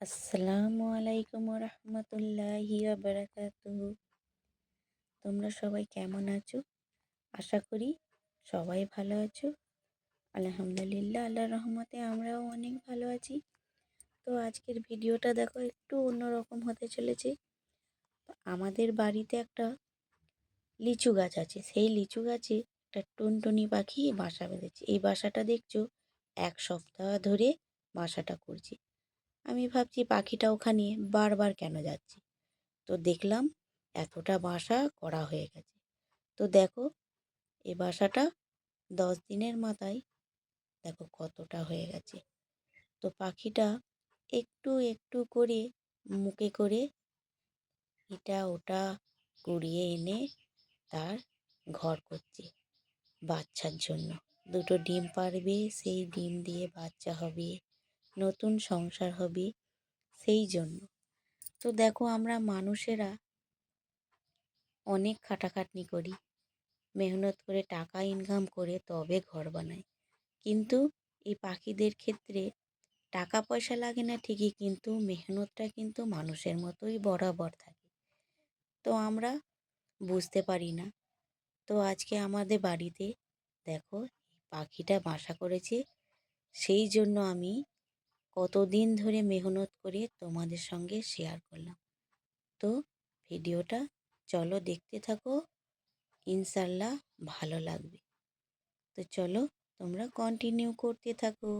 আসসালামু আলাইকুম রহমতুল্লাহি বারাকাতুহু তোমরা সবাই কেমন আছো? আশা করি সবাই ভালো আছো। আলহামদুলিল্লাহ, আল্লাহর রহমতে আমরাও অনেক ভালো আছি। তো আজকের ভিডিওটা দেখো, একটু অন্যরকম হতে চলেছে। আমাদের বাড়িতে একটা লিচু গাছ আছে। সেই লিচু গাছে একটা টুনটুনি পাখি বাসা বেঁধেছে। এই বাসাটা দেখছ, এক সপ্তাহ ধরে বাসাটা করছে। আমি ভাবছি পাখিটা ওখানে বারবার কেন যাচ্ছে? তো দেখলাম এতটা বাসা করা হয়ে গেছে। তো দেখো এই বাসাটা দশ দিনের মাথায় দেখো কতটা হয়ে গেছে। তো পাখিটা একটু একটু করে মুখে করে এটা ওটা কুড়িয়ে এনে তার ঘর করছে বাচ্চার জন্য। দুটো ডিম পারবে সেই ডিম দিয়ে বাচ্চা হবে। নতুন সংসার হবে সেই জন্য। তো দেখো আমরা মানুষেরা অনেক খাটাখাটনি করি। মেহনত করে টাকা ইনকাম করে তবে ঘর বানাই। কিন্তু এই পাখিদের ক্ষেত্রে টাকা পয়সা লাগে না ঠিকই, কিন্তু মেহনতটা কিন্তু মানুষের মতোই বরাবর থাকে। তো আমরা বুঝতে পারি না। তো আজকে আমাদের বাড়িতে দেখো পাখিটা বাসা করেছে। সেই জন্য আমি কতদিন ধরে মেহনত করে তোমাদের সঙ্গে শেয়ার করলাম। তো ভিডিওটা চলো দেখতে থাকো ইনশাল্লাহ ভালো লাগবে। তো চলো তোমরা কন্টিনিউ করতে থাকো।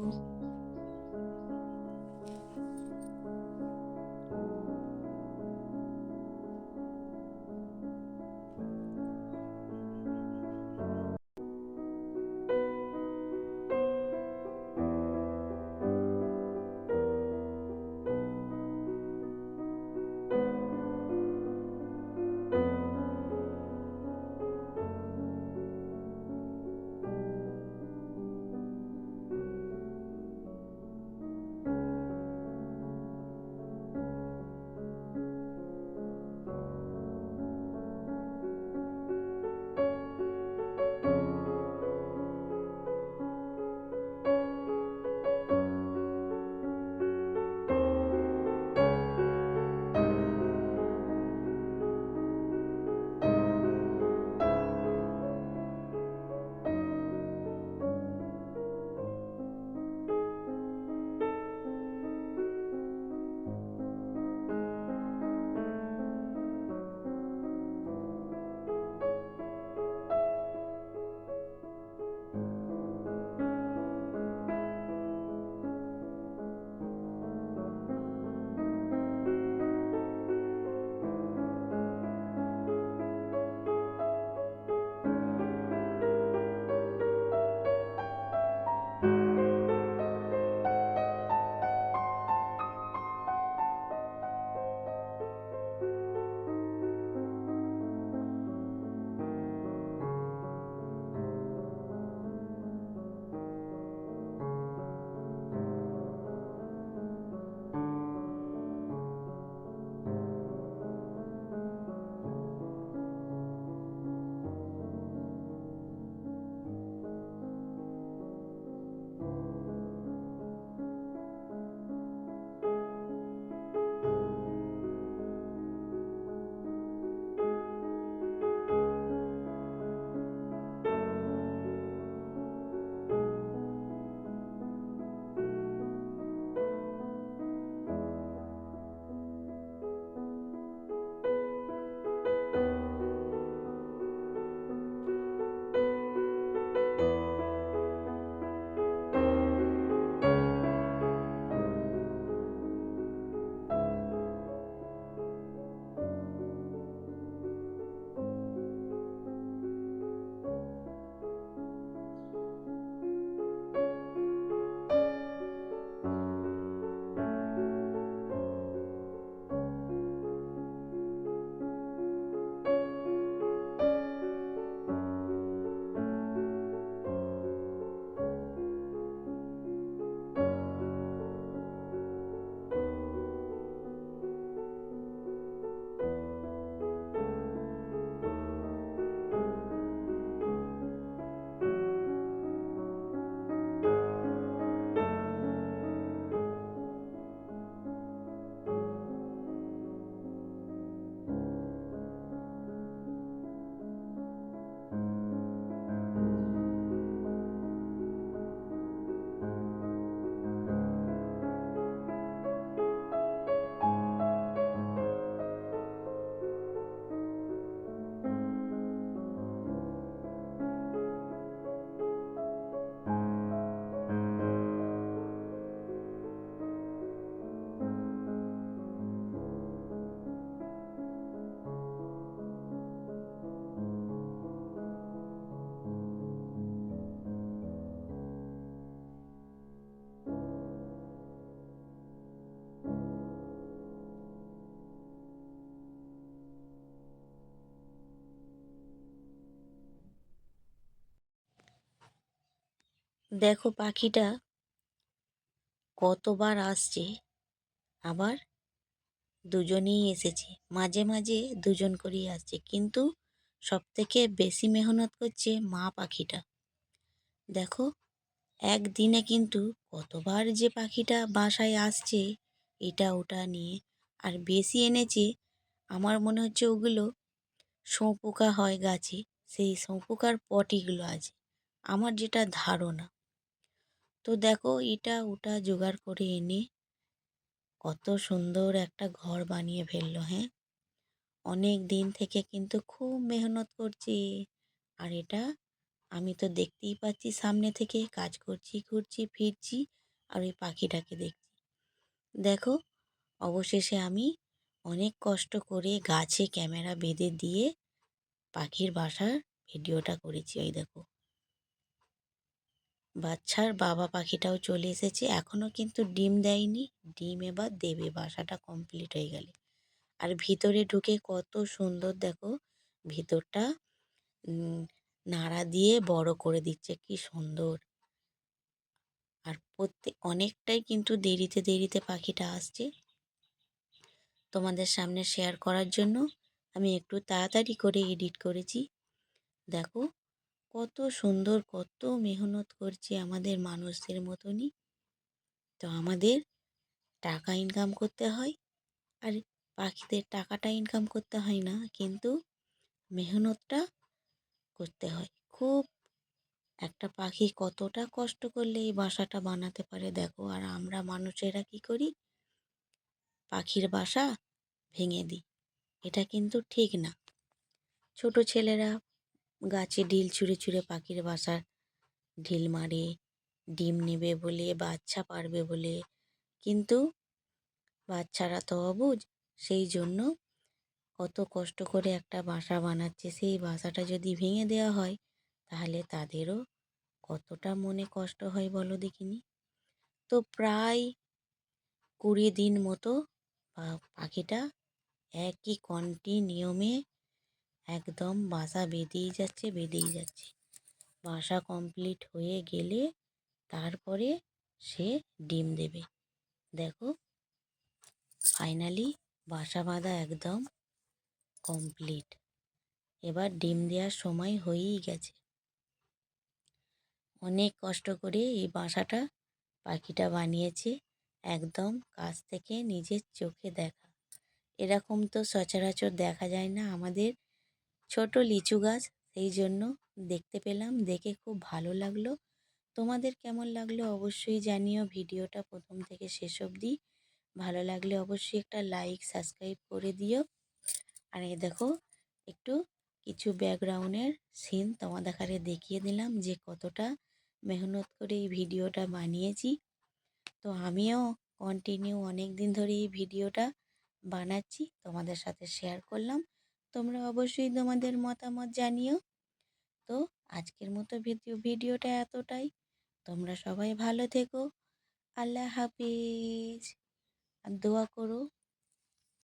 দেখো পাখিটা কতবার আসছে। আবার দুজনেই এসেছে। মাঝে মাঝে দুজন করেই আসছে। কিন্তু সব থেকে বেশি মেহনত করছে মা পাখিটা। দেখো, একদিনে কিন্তু কতবার যে পাখিটা বাসায় আসছে, এটা ওটা নিয়ে। আর বেশি এনেছে, আমার মনে হচ্ছে ওগুলো শোঁপোকা হয় গাছে। সেই শোঁপোকার পটিগুলো আছে। আমার যেটা ধারণা। তো দেখো এটা ওটা জোগাড় করে এনে কত সুন্দর একটা ঘর বানিয়ে ফেলল হ্যাঁ? অনেক দিন থেকে কিন্তু খুব মেহনত করছি। আর এটা আমি তো দেখতেই পাচ্ছি, সামনে থেকে কাজ করছি, ঘুরছি, ফিরছি আর ওই পাখিটাকে দেখছি। দেখো, অবশেষে আমি অনেক কষ্ট করে গাছে ক্যামেরা বেঁধে দিয়ে পাখির বাসার ভিডিওটা করেছি, ওই দেখো। বাচ্চার বাবা পাখিটাও চলে এসেছে। এখনও কিন্তু ডিম দেয়নি। ডিম এবার দেবে, বাসাটা কমপ্লিট হয়ে গেলে। আর ভিতরে ঢুকে কত সুন্দর দেখো, ভিতরটা নাড়া দিয়ে বড় করে দিচ্ছে, কি সুন্দর। আর প্রত্যেক অনেকটাই কিন্তু দেরিতে দেরিতে পাখিটা আসছে। তোমাদের সামনে শেয়ার করার জন্য আমি একটু তাড়াতাড়ি করে এডিট করেছি। দেখো কত সুন্দর, কত মেহনত করছে আমাদের মানুষদের মতনই। তো আমাদের টাকা ইনকাম করতে হয় আর পাখিদের টাকাটা ইনকাম করতে হয় না, কিন্তু মেহনতটা করতে হয়। খুব একটা পাখি কতটা কষ্ট করলে এই বাসাটা বানাতে পারে দেখো, আর আমরা মানুষেরা কি করি? পাখির বাসা ভেঙে দিই। এটা কিন্তু ঠিক না। ছোট ছেলেরা গাছে ঢিল ছুঁড়ে ছুঁড়ে পাখির বাসার ঢিল মারে, ডিম নেবে বলে, বাচ্চা পারবে বলে। কিন্তু বাচ্চারা তো অবুঝ, সেই জন্য কত কষ্ট করে একটা বাসা বানাচ্ছে। সেই বাসাটা যদি ভেঙে দেওয়া হয়, তাহলে তাদেরও কতটা মনে কষ্ট হয় বলো দেখিনি? তো প্রায় কুড়ি দিন মতো পাখিটা একই কন্টিনিয়মে একদম বাসা বেঁধেই যাচ্ছে বেঁধেই যাচ্ছে। বাসা কমপ্লিট হয়ে গেলে তারপরে সে ডিম দেবে। দেখো ফাইনালি বাসা বাঁধা একদম কমপ্লিট এবার ডিম দেওয়ার সময় হয়েই গেছে। অনেক কষ্ট করে এই বাসাটা পাখিটা বানিয়েছে, একদম কাছ থেকে নিজের চোখে দেখা। এরকম তো সচরাচর দেখা যায় না আমাদের ছোট লিচু গাছ, সেই জন্য দেখতে পেলাম, দেখে খুব ভালো লাগল। তোমাদের কেমন লাগল অবশ্যই জানিও, ভিডিওটা প্রথম থেকে শেষ অবধি। ভালো লাগলে অবশ্যই একটা লাইক সাবস্ক্রাইব করে দিও। আর এই দেখো, একটু কিছু ব্যাকগ্রাউন্ডের সিন তোমাদের কাছে দেখিয়ে দিলাম যে কতটা মেহনত করে এই ভিডিওটা বানিয়েছি। তো আমিও কন্টিনিউ অনেক দিন ধরে এই ভিডিওটা বানাচ্ছি, তোমাদের সাথে শেয়ার করলাম। তোমরা অবশ্যই তোমাদের মতামত জানিও। তো আজকের মতো ভিডিও ভিডিওটা এতটাই। তোমরা সবাই ভালো থেকো। আল্লাহ হাফিজ। আর দোয়া করো।